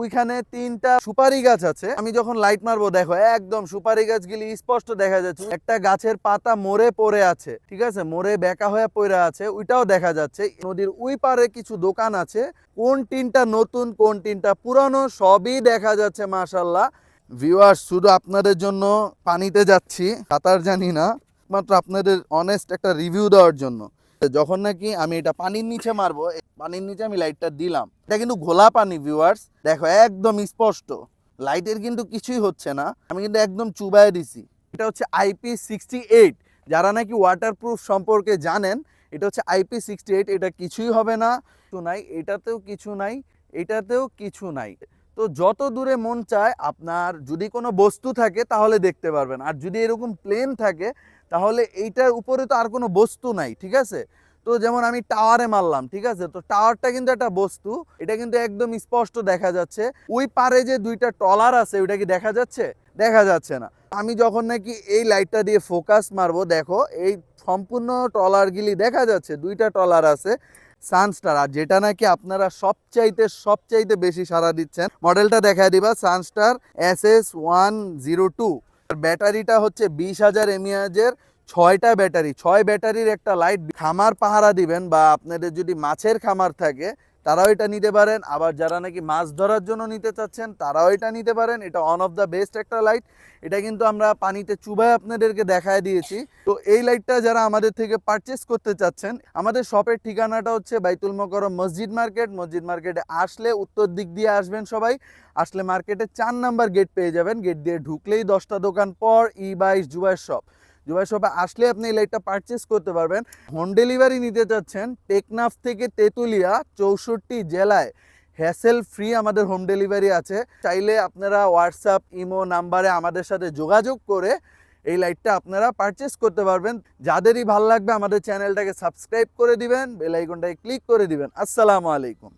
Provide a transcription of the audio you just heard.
ওইখানে তিনটা সুপারি গাছ আছে। আমি যখন লাইট মারবো, দেখো, একদম সুপারি গাছগুলি স্পষ্ট দেখা যাচ্ছে। একটা গাছের পাতা মরে পড়ে আছে, ঠিক আছে? মরে বেকা হয়ে পড়ে আছে, ওইটাও দেখা যাচ্ছে। নদীর ওই পারে কিছু দোকান আছে। কোন টিনটা নতুন, কোন টিনটা পুরানো, সবই দেখা যাচ্ছে মাশাল্লাহ ভিউয়ার্স শুধু আপনাদের জন্য পানিতে যাচ্ছি, সাঁতার জানি না। মাত্র আপনাদের অনেস্ট একটা রিভিউ দেওয়ার জন্য। যখন নাকি আমি এটা পানির নিচে মারবো পানির নিচে আমি লাইটটা দিলাম। এটা কিন্তু ঘোলা পানি ভিউয়ার্স দেখো, একদম স্পষ্ট। লাইটের কিন্তু কিছুই হচ্ছে না। আমি কিন্তু একদম চুবায় দিছি। এটা হচ্ছে আইপি সিক্সটি এইট যারা নাকি ওয়াটারপ্রুফ সম্পর্কে জানেন, এটা হচ্ছে আইপি সিক্সটি এইট এটা কিছুই হবে না। কিছু নাই। এটাতেও কিছু নাই। এটাতেও কিছু নাই। তো যত দূরে মন চায় আপনার যদি কোনো বস্তু থাকে তাহলে দেখতে পারবেন। আর যদি এরকম প্লেন থাকে, তাহলে এইটার উপরে তো আর কোনো বস্তু নাই, ঠিক আছে? তো যেমন আমি টাওয়ারে মারলাম, ঠিক আছে? তো টাওয়ারটা কিন্তু একটা বস্তু, এটা কিন্তু একদম স্পষ্ট দেখা যাচ্ছে। ওই পারে যে দুইটা টলার আছে, ওইটা কি দেখা যাচ্ছে? দেখা যাচ্ছে না। আমি যখন নাকি এই লাইটটা দিয়ে ফোকাস মারবো, দেখো, এই সম্পূর্ণ টলারগুলি দেখা যাচ্ছে, দুইটা টলার আছে। সানস্টার আর যেটা নাকি আপনারা সবচাইতে সবচাইতে বেশি সারা দিচ্ছেন, মডেলটা দেখা দিবা Sunstar S S one zero two ব্যাটারিটা হচ্ছে বিশ হাজার এমএএজের ছয়টা ব্যাটারি। ছয় ব্যাটারির একটা লাইট খামার পাহারা দিবেন বা আপনাদের যদি মাছের খামার থাকে তারাও এটা নিতে পারেন। আবার যারা নাকি মাছ ধরার জন্য নিতে চাচ্ছেন, তারাও এটা নিতে পারেন। এটা অন অফ দ্য বেস্ট একটা লাইট এটা কিন্তু আমরা পানিতে চুবায় আপনাদেরকে দেখায় দিয়েছি। তো এই লাইটটা যারা আমাদের থেকে পারচেস করতে চাচ্ছেন, আমাদের শপের ঠিকানাটা হচ্ছে বাইতুল মকরম মসজিদ মার্কেট। মসজিদ মার্কেটে আসলে উত্তর দিক দিয়ে আসবেন সবাই। আসলে মার্কেটে চার নাম্বার গেট পেয়ে যাবেন। গেট দিয়ে ঢুকলেই দশটা দোকান পর ই বাইশ জুবাইশ শপ জুবাই শপে আসলে আপনি এই লাইটটা পারচেস করতে পারবেন। হোম ডেলিভারি নিতে চাচ্ছেন টেকনাফ থেকে তেঁতুলিয়া চৌষট্টি জেলায়। হ্যাসেল ফ্রি আমাদের হোম ডেলিভারি আছে। চাইলে আপনারা হোয়াটসঅ্যাপ ইমো নাম্বারে আমাদের সাথে যোগাযোগ করে এই লাইটটা আপনারা পারচেস করতে পারবেন। যাদেরই ভালো লাগবে আমাদের চ্যানেলটাকে সাবস্ক্রাইব করে দিবেন বেল আইকনটাকে ক্লিক করে দিবেন। আসসালামু আলাইকুম।